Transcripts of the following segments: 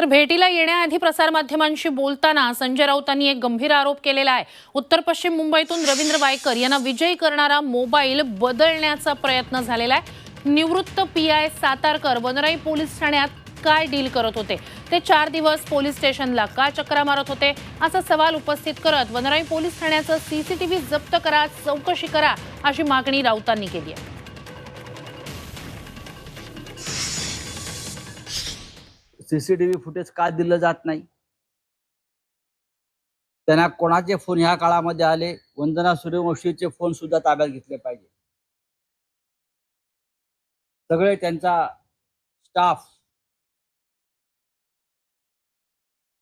तर भेटीला येण्याआधी प्रसारमाध्यमांशी बोलताना संजय राऊतांनी एक गंभीर आरोप केलेला आहे. उत्तर पश्चिम मुंबईतून रवींद्र वायकर यांना विजयी करणारा मोबाईल बदलण्याचा प्रयत्न झालेला आहे. निवृत्त P I Satarkar Vanrai police ठाण्यात काय डील करत होते? ते चार दिवस पोलीस स्टेशनला का चक्रा मारत होते? असा सवाल उपस्थित करत वनराई पोलीस ठाण्याचं सीसीटीव्ही जप्त करा चौकशी करा अशी मागणी राऊतांनी केली आहे. सीसीटीव्ही फुटेज का दिलं जात नाही? त्यांना कोणाचे फोन ह्या काळामध्ये आले? वंदना सूर्यवंशीचे फोन सुद्धा ताब्यात घेतले पाहिजे. सगळे त्यांचा स्टाफ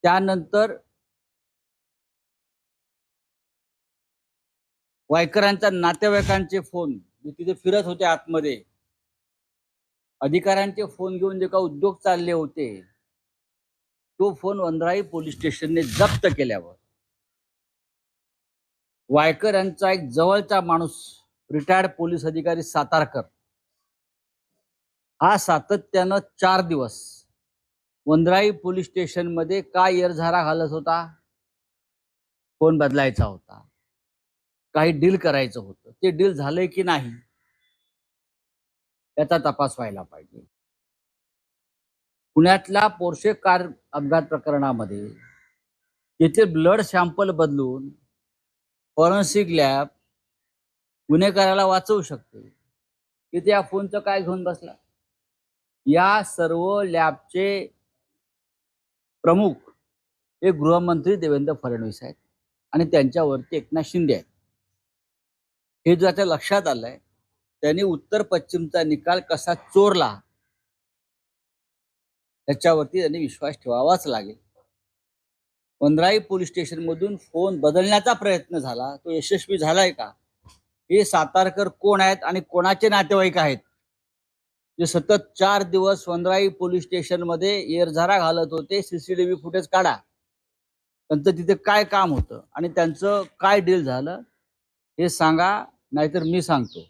त्यानंतर वायकरांच्या नातेवाईकांचे फोन जे तिथे फिरत होते आतमध्ये. अधिकाऱ्यांचे फोन घेऊन जे का उद्योग चालले होते. तो फोन वंदराई पोलीस स्टेशनने जप्त केल्यावर वायकर यांचा एक जवळचा माणूस रिटायर्ड पोलीस अधिकारी सातारकर हा सातत्यानं चार दिवस वंदराई पोलीस स्टेशनमध्ये का येरझारा घालत होता? फोन बदलायचा होता. काही डील करायचं होतं. ते डील झालंय की नाही? याचा तपास व्हायला पाहिजे. पुण्यातल्या पोर्शे कार अपघात प्रकरणामध्ये येथे ब्लड सॅम्पल बदलून फॉरेन्सिक लॅब गुन्हेगाराला वाचवू शकते तिथे या फोनचं काय घेऊन बसला? या सर्व लॅबचे प्रमुख हे गृहमंत्री देवेंद्र फडणवीस आहेत आणि त्यांच्यावरती एकनाथ शिंदे आहेत. हे जो आता लक्षात आलंय त्यांनी उत्तर पश्चिमचा निकाल कसा चोरला त्याच्यावरती त्यांनी विश्वास ठेवावाच लागेल. वंदराई पोलीस स्टेशनमधून फोन बदलण्याचा प्रयत्न झाला. तो यशस्वी झालाय का? हे सातारकर कोण आहेत आणि कोणाचे नातेवाईक आहेत? जे सतत चार दिवस वंदराई पोलीस स्टेशनमध्ये एरझारा घालत होते सीसीटीव्ही फुटेज काढा. त्यांचं तिथे काय काम होतं? आणि त्यांचं काय डील झालं? हे सांगा नाहीतर मी सांगतो.